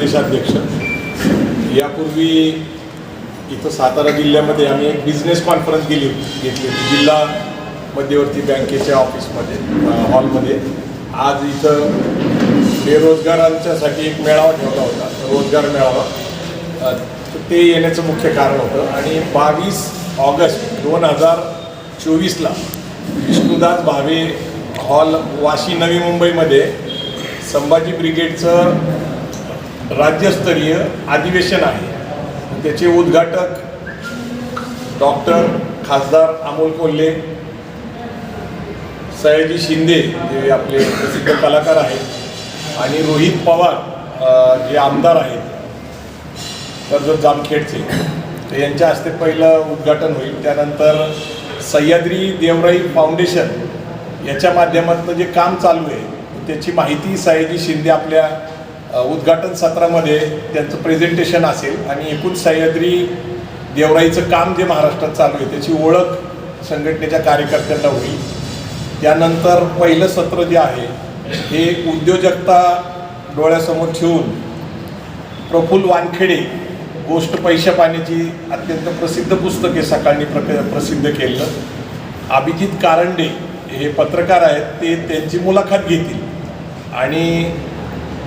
प्रदेशाध्यक्ष. यापूर्वी इथं सातारा जिल्ह्यामध्ये आम्ही एक बिझनेस कॉन्फरन्स गेली होती. घेतली होती जिल्हा मध्यवर्ती बँकेच्या ऑफिसमध्ये हॉलमध्ये आज इथं बेरोजगारांच्यासाठी एक मेळावा ठेवला होता. रोजगार मेळावा. तर ते येण्याचं मुख्य कारण होतं. आणि बावीस ऑगस्ट दोन हजार चोवीसला विष्णुदास भावे हॉल वाशी नवी मुंबईमध्ये संभाजी ब्रिगेडचं राज्यस्तरीय अधिवेशन आहे. त्याचे उद्घाटक डॉक्टर खासदार अमोल कोल्हे सयाजी शिंदे जे आपले प्रसिद्ध कलाकार आहेत आणि रोहित पवार जे आमदार आहेत कर्जत जामखेडचे. तर यांच्या हस्ते पहिलं उद्घाटन होईल. त्यानंतर सह्याद्री देवराई फाउंडेशन याच्या माध्यमातून जे काम चालू आहे त्याची माहिती सयाजी शिंदे आपल्या उद्घाटन सत्रामध्ये त्यांचं प्रेझेंटेशन असेल आणि एकूण सह्याद्री देवराईचं काम जे महाराष्ट्रात चालू आहे त्याची ओळख संघटनेच्या कार्यकर्त्यांना होईल. त्यानंतर पहिलं सत्र जे आहे हे उद्योजकता डोळ्यासमोर ठेवून प्रफुल्ल वानखेडे गोष्ट पैशा पाण्याची अत्यंत प्रसिद्ध पुस्तक आहे सकाळनी प्रक प्रसिद्ध केलं. अभिजित कारंडे हे पत्रकार आहेत ते त्यांची मुलाखत घेतील. आणि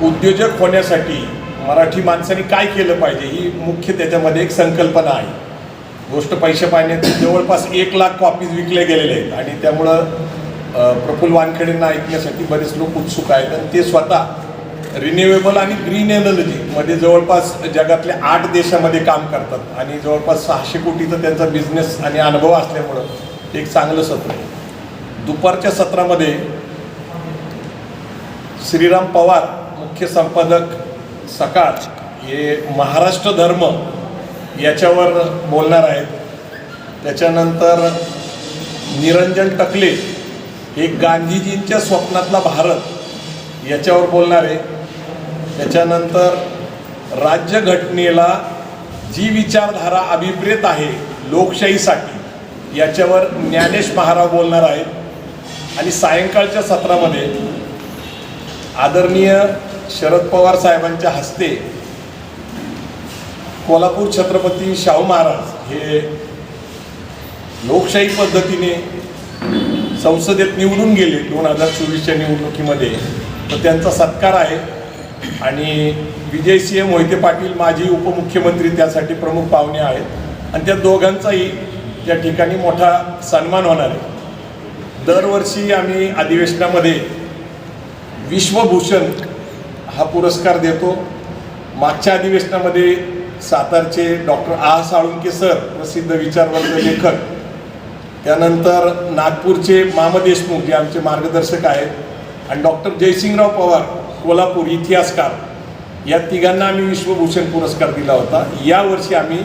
उद्योजक होण्यासाठी मराठी माणसाने काय केलं पाहिजे ही मुख्य त्याच्यामध्ये एक संकल्पना आहे. गोष्ट पैसे पाहण्यात जवळपास एक लाख कॉपीज विकले गेलेले आहेत आणि त्यामुळं प्रफुल प्रफुल्ल वानखेडेंना ऐकण्यासाठी बरेच लोक उत्सुक आहेत आणि ते स्वतः रिन्युएबल आणि ग्रीन एनर्जीमध्ये जवळपास जगातल्या आठ देशामध्ये काम करतात आणि जवळपास सहाशे कोटीचा त्यांचा बिझनेस आणि अनुभव असल्यामुळं एक चांगलं सत्र आहे. दुपारच्या सत्रामध्ये श्रीराम पवार मुख्य संपादक सकाळ हे महाराष्ट्र धर्म याच्यावर बोलणार आहेत. त्याच्यानंतर निरंजन टकले हे गांधीजींच्या स्वप्नातला भारत याच्यावर बोलणार आहे. त्याच्यानंतर राज्यघटनेला जी विचारधारा अभिप्रेत आहे लोकशाहीसाठी याच्यावर ज्ञानेश महाराव बोलणार आहेत. आणि सायंकाळच्या सत्रामध्ये आदरणीय शरद पवार साहेबांच्या हस्ते कोल्हापूर छत्रपती शाहू महाराज हे लोकशाही पद्धतीने संसदेत निवडून गेले दोन हजार चोवीसच्या निवडणुकीमध्ये. तर त्यांचा सत्कार आहे. आणि विजयसिंह मोहिते पाटील माजी उपमुख्यमंत्री त्यासाठी प्रमुख पाहुणे आहेत. आणि त्या दोघांचाही त्या ठिकाणी मोठा सन्मान होणार आहे. दरवर्षी आम्ही अधिवेशनामध्ये विश्वभूषण हा पुरस्कार देतो. मागच्या अधिवेशनामध्ये सातारचे डॉक्टर आ. साळुंके सर प्रसिद्ध विचारवंत लेखक त्यानंतर नागपूरचे मामदेशमुख जे आमचे मार्गदर्शक आहेत आणि डॉक्टर जयसिंगराव पवार कोल्हापूर इतिहासकार या तिघांना आम्ही विश्वभूषण पुरस्कार दिला होता. यावर्षी आम्ही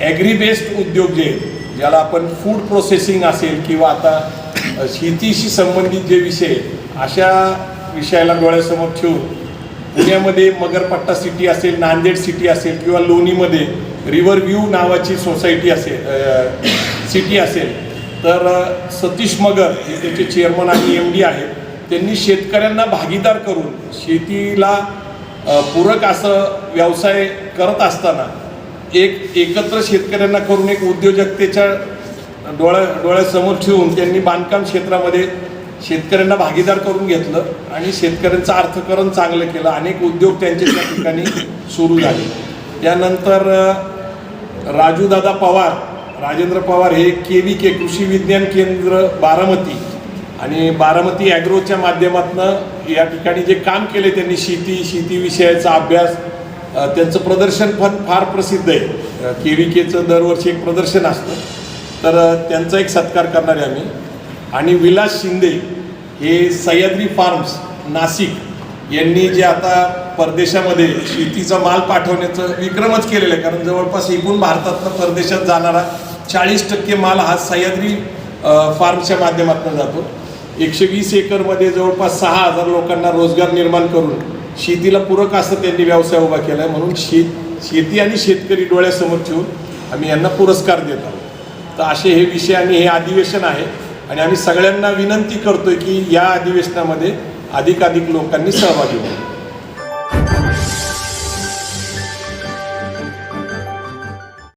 ॲग्री बेस्ड उद्योग जे ज्याला आपण फूड प्रोसेसिंग असेल किंवा आता शेतीशी संबंधित जे विषय अशा विषयाला डोळ्यासमोर ठेवून पुण्यामध्ये मगरपट्टा सिटी असेल नांदेड सिटी असेल किंवा लोणीमध्ये रिव्हर व्ह्यू नावाची सोसायटी असेल सिटी असेल तर सतीश मगर हे त्याचे चेअरमन आणि एम डी आहेत. त्यांनी शेतकऱ्यांना भागीदार करून शेतीला पूरक असं व्यवसाय करत असताना एक एकत्र शेतकऱ्यांना करून एक उद्योजकतेच्या डोळ्या डोळ्यासमोर ठेवून त्यांनी बांधकाम क्षेत्रामध्ये शेतकऱ्यांना भागीदार करून घेतलं आणि शेतकऱ्यांचं अर्थकरण चांगलं केलं. अनेक उद्योग त्यांचे त्या ठिकाणी सुरू झाले. त्यानंतर राजूदादा पवार राजेंद्र पवार हे के व्ही के कृषी विज्ञान केंद्र बारामती आणि बारामती ॲग्रोच्या माध्यमातून या ठिकाणी जे काम केले त्यांनी शेती शेतीविषयाचा अभ्यास त्यांचं प्रदर्शन पण फार प्रसिद्ध आहे. के व्ही केचं दरवर्षी एक प्रदर्शन असतं. तर त्यांचा एक सत्कार करणार आहे आम्ही. आणि विलास शिंदे हे सह्याद्री फार्म्स नाशिक यांनी जे आता परदेशामध्ये शेतीचा माल पाठवण्याचं विक्रमच केलेलं आहे. कारण जवळपास एकूण भारतातनं परदेशात जाणारा चाळीस टक्के माल हा सह्याद्री फार्मच्या माध्यमातून जातो. एकशे वीस एकरमध्ये जवळपास सहा हजार लोकांना रोजगार निर्माण करून शेतीला पूरक असं त्यांनी व्यवसाय उभा केला आहे म्हणून शेत शेती आणि शेतकरी डोळ्यासमोर ठेवून आम्ही यांना पुरस्कार देत आहोत. तर असे हे विषय आणि हे अधिवेशन आहे. आणि आम्ही सगळ्यांना विनंती करतोय की या अधिवेशनामध्ये अधिकाधिक लोकांनी सहभागी व्हावं.